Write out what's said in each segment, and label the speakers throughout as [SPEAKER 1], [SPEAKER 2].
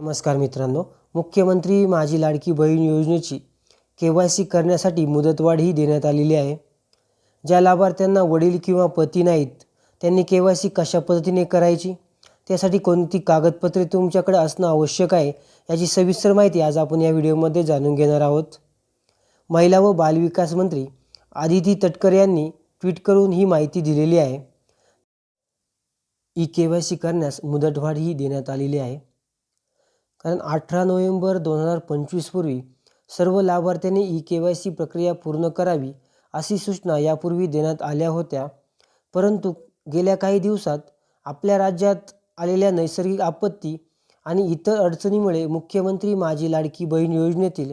[SPEAKER 1] नमस्कार मित्रांनो. मुख्यमंत्री माझी लाडकी बहीण योजनेची के वाय सी करण्यासाठी मुदतवाढही देण्यात आलेली आहे. ज्या लाभार्थ्यांना वडील किंवा पती नाहीत त्यांनी के वाय सी कशा पद्धतीने करायची? त्यासाठी कोणती कागदपत्रे तुमच्याकडे असणं आवश्यक आहे याची सविस्तर माहिती आज आपण या व्हिडिओमध्ये जाणून घेणार आहोत. महिला व बालविकास मंत्री आदिती तटकर यांनी ट्विट करून ही माहिती दिलेली आहे. ई के वाय सी करण्यास मुदतवाढही देण्यात आलेली आहे. कारण अठरा नोव्हेंबर दोन हजार पंचवीसपूर्वी सर्व लाभार्थ्यांनी ई के वाय सी प्रक्रिया पूर्ण करावी अशी सूचना यापूर्वी देण्यात आल्या होत्या. परंतु गेल्या काही दिवसात आपल्या राज्यात आलेल्या नैसर्गिक आपत्ती आणि इतर अडचणीमुळे मुख्यमंत्री माझी लाडकी बहीण योजनेतील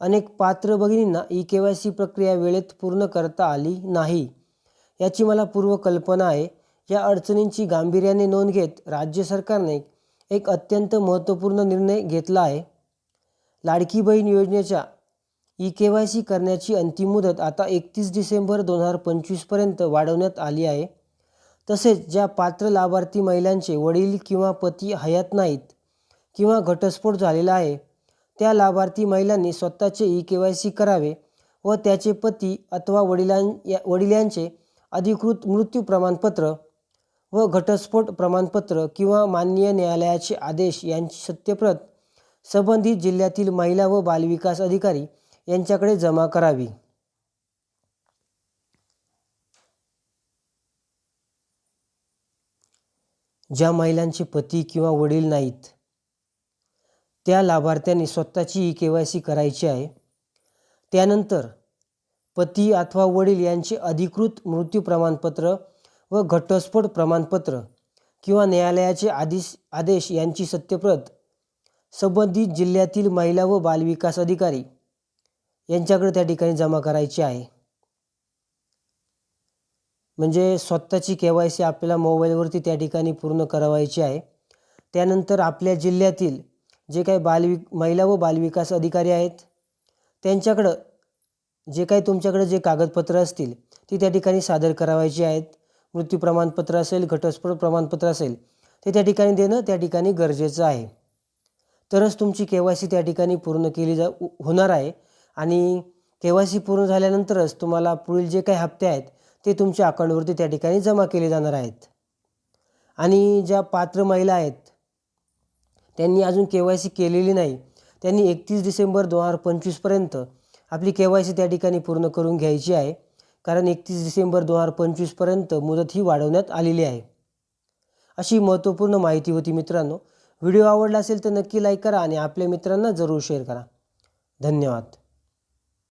[SPEAKER 1] अनेक पात्र भगिनींना ई के वाय सी प्रक्रिया वेळेत पूर्ण करता आली नाही. याची मला पूर्वकल्पना आहे. या अडचणींची गांभीर्याने नोंद घेत राज्य सरकारने एक अत्यंत महत्त्वपूर्ण निर्णय घेतला आहे. लाडकी बहीण योजनेच्या ई के वाय सी करण्याची अंतिम मुदत आता एकतीस डिसेंबर दोन हजार पंचवीसपर्यंत वाढवण्यात आली आहे. तसेच ज्या पात्र लाभार्थी महिलांचे वडील किंवा पती हयात नाहीत किंवा घटस्फोट झालेला आहे त्या लाभार्थी महिलांनी स्वतःचे ई के वाय सी करावे व त्याचे पती अथवा वडिलां या वडिलांचे अधिकृत मृत्यू प्रमाणपत्र व घटस्फोट प्रमाणपत्र किंवा माननीय न्यायालयाचे आदेश यांची सत्यप्रत संबंधित जिल्ह्यातील महिला व बालविकास अधिकारी यांच्याकडे जमा करावी. ज्या महिलांचे पती किंवा वडील नाहीत त्या लाभार्थ्यांनी स्वतःची ई के वाय सी करायची आहे. त्यानंतर पती अथवा वडील यांचे अधिकृत मृत्यू प्रमाणपत्र व घटस्फोट प्रमाणपत्र किंवा न्यायालयाचे आदेश आदेश यांची सत्यप्रत संबंधित जिल्ह्यातील महिला व बालविकास अधिकारी यांच्याकडे त्या ठिकाणी जमा करायची आहे. म्हणजे स्वतःची के वाय सी आपल्याला मोबाईलवरती त्या ठिकाणी पूर्ण करावायची आहे. त्यानंतर आपल्या जिल्ह्यातील जे काही बालवि महिला व बालविकास अधिकारी आहेत त्यांच्याकडं जे काही तुमच्याकडे जे कागदपत्र असतील ती त्या ठिकाणी सादर करावायची आहेत. मृत्यू प्रमाणपत्र असेल घटस्फोट प्रमाणपत्र असेल ते त्या ठिकाणी देणं त्या ठिकाणी गरजेचं आहे. तरच तुमची के वाय सी त्या ठिकाणी पूर्ण केली जा हो, होणार आहे आणि के वाय सी पूर्ण झाल्यानंतरच तुम्हाला पुढील जे काही हप्ते आहेत ते तुमच्या अकाउंटवरती त्या ठिकाणी जमा केले जाणार आहेत. आणि ज्या पात्र महिला आहेत त्यांनी अजून के वाय सी केलेली नाही त्यांनी एकतीस डिसेंबर दोन हजार पंचवीसपर्यंत आपली के वाय सी त्या ठिकाणी पूर्ण करून घ्यायची आहे. कारण एकतीस डिसेंबर दोन हजार पंचवीसपर्यंत मुदत ही वाढवण्यात आलेली आहे. अशी महत्त्वपूर्ण माहिती होती मित्रांनो. व्हिडिओ आवडला असेल तर नक्की लाईक करा आणि आपल्या मित्रांना जरूर शेअर करा. धन्यवाद.